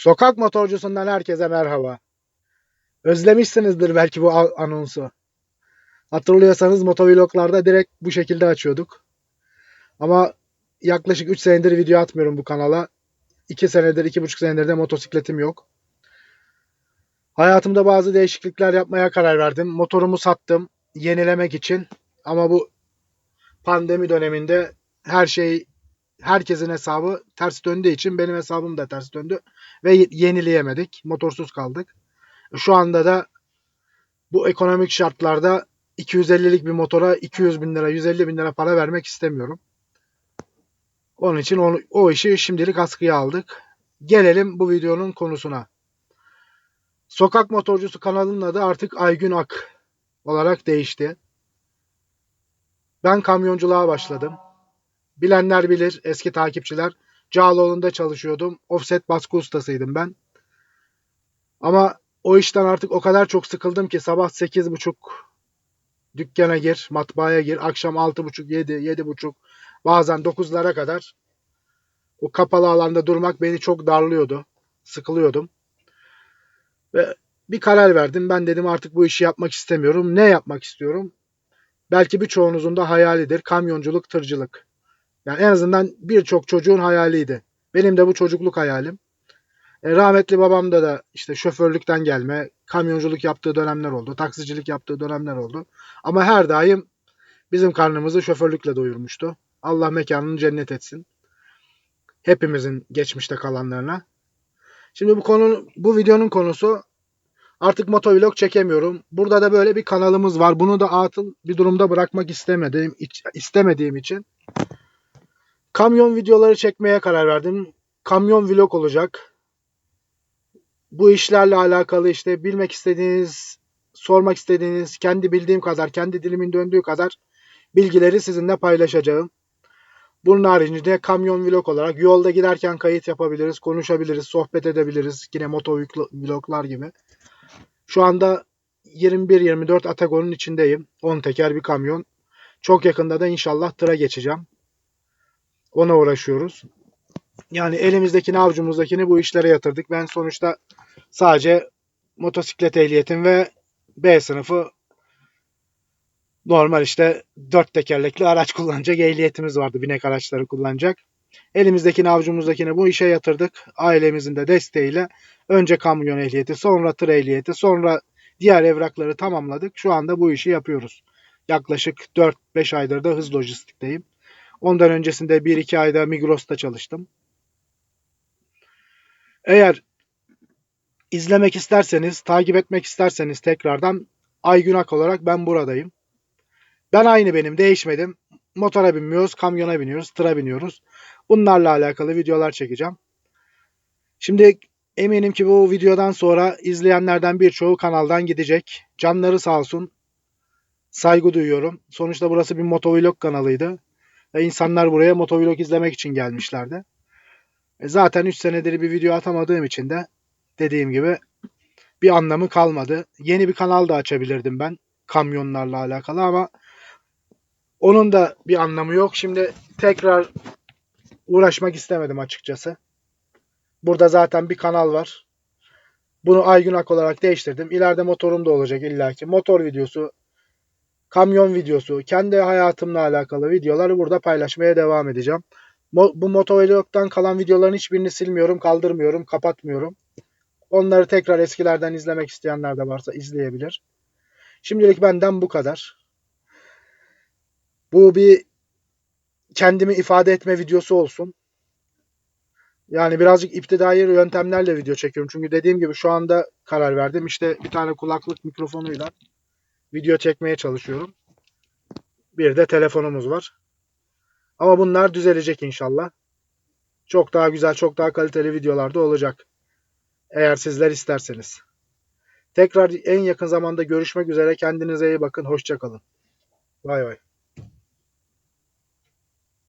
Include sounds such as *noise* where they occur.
Sokak motorcusundan herkese merhaba. Özlemişsinizdir belki bu anonsu. Hatırlıyorsanız motovloglarda direkt bu şekilde açıyorduk. Ama yaklaşık 3 senedir video atmıyorum bu kanala. 2 senedir, 2,5 senedir de motosikletim yok. Hayatımda bazı değişiklikler yapmaya karar verdim. Motorumu sattım yenilemek için. Ama bu pandemi döneminde her şey herkesin hesabı ters döndüğü için benim hesabım da ters döndü ve ye- yenileyemedik. Motorsuz kaldık. Şu anda da bu ekonomik şartlarda 250'lik bir motora 200 bin lira, 150 bin lira para vermek istemiyorum. Onun için onu, o işi şimdilik askıya aldık. Gelelim bu videonun konusuna. Sokak Motorcusu kanalının adı artık Aygün Ak olarak değişti. Ben kamyonculuğa başladım. Bilenler bilir, eski takipçiler. Cağaloğlu'nda çalışıyordum. Offset baskı ustasıydım ben. Ama o işten artık o kadar çok sıkıldım ki sabah 8.30 dükkana gir, matbaaya gir. Akşam 6.30, 7, 7.30 bazen 9'lara kadar o kapalı alanda durmak beni çok darlıyordu. Sıkılıyordum. Ve bir karar verdim. Ben dedim artık bu işi yapmak istemiyorum. Ne yapmak istiyorum? Belki birçoğunuzun da hayalidir. Kamyonculuk, tırcılık. Yani en azından birçok çocuğun hayaliydi. Benim de bu çocukluk hayalim. E, rahmetli babamda da işte şoförlükten gelme, kamyonculuk yaptığı dönemler oldu, taksicilik yaptığı dönemler oldu. Ama her daim bizim karnımızı şoförlükle doyurmuştu. Allah mekanını cennet etsin. Hepimizin geçmişte kalanlarına. Şimdi bu konu bu videonun konusu artık motovlog çekemiyorum. Burada da böyle bir kanalımız var. Bunu da atıl bir durumda bırakmak istemediğim istemediğim için kamyon videoları çekmeye karar verdim. Kamyon vlog olacak. Bu işlerle alakalı işte bilmek istediğiniz, sormak istediğiniz, kendi bildiğim kadar, kendi dilimin döndüğü kadar bilgileri sizinle paylaşacağım. Bunun haricinde kamyon vlog olarak yolda giderken kayıt yapabiliriz, konuşabiliriz, sohbet edebiliriz. Yine moto vloglar gibi. Şu anda 21-24 Atagon'un içindeyim. 10 teker bir kamyon. Çok yakında da inşallah tıra geçeceğim. Ona uğraşıyoruz. Yani elimizdekini avucumuzdakini bu işlere yatırdık. Ben sonuçta sadece motosiklet ehliyetim ve B sınıfı normal işte dört tekerlekli araç *laughs* kullanacak ehliyetimiz vardı. Binek araçları kullanacak. Elimizdekini avucumuzdakini bu işe yatırdık. Ailemizin de desteğiyle önce kamyon ehliyeti, sonra tır ehliyeti, sonra diğer evrakları tamamladık. Şu anda bu işi yapıyoruz. Yaklaşık 4-5 aydır da hız lojistikteyim. Ondan öncesinde 1-2 ayda Migros'ta çalıştım. Eğer izlemek isterseniz, takip etmek isterseniz tekrardan Aygünak olarak ben buradayım. Ben aynı benim, değişmedim. Motora binmiyoruz, kamyona biniyoruz, tıra biniyoruz. Bunlarla alakalı videolar çekeceğim. Şimdi eminim ki bu videodan sonra izleyenlerden birçoğu kanaldan gidecek. Canları sağ olsun. Saygı duyuyorum. Sonuçta burası bir motovlog kanalıydı. Ve insanlar buraya motovlog izlemek için gelmişlerdi. E zaten 3 senedir bir video atamadığım için de dediğim gibi bir anlamı kalmadı. Yeni bir kanal da açabilirdim ben kamyonlarla alakalı ama onun da bir anlamı yok. Şimdi tekrar uğraşmak istemedim açıkçası. Burada zaten bir kanal var. Bunu Aygünak olarak değiştirdim. İleride motorum da olacak illaki. Motor videosu, kamyon videosu, kendi hayatımla alakalı videoları burada paylaşmaya devam edeceğim. Mo- bu motovlog'dan kalan videoların hiçbirini silmiyorum, kaldırmıyorum, kapatmıyorum. Onları tekrar eskilerden izlemek isteyenler de varsa izleyebilir. Şimdilik benden bu kadar. Bu bir kendimi ifade etme videosu olsun. Yani birazcık iptidai yöntemlerle video çekiyorum. Çünkü dediğim gibi şu anda karar verdim. İşte bir tane kulaklık mikrofonuyla video çekmeye çalışıyorum. Bir de telefonumuz var. Ama bunlar düzelecek inşallah. Çok daha güzel, çok daha kaliteli videolar da olacak. Eğer sizler isterseniz. Tekrar en yakın zamanda görüşmek üzere. Kendinize iyi bakın. Hoşçakalın. Bay bay.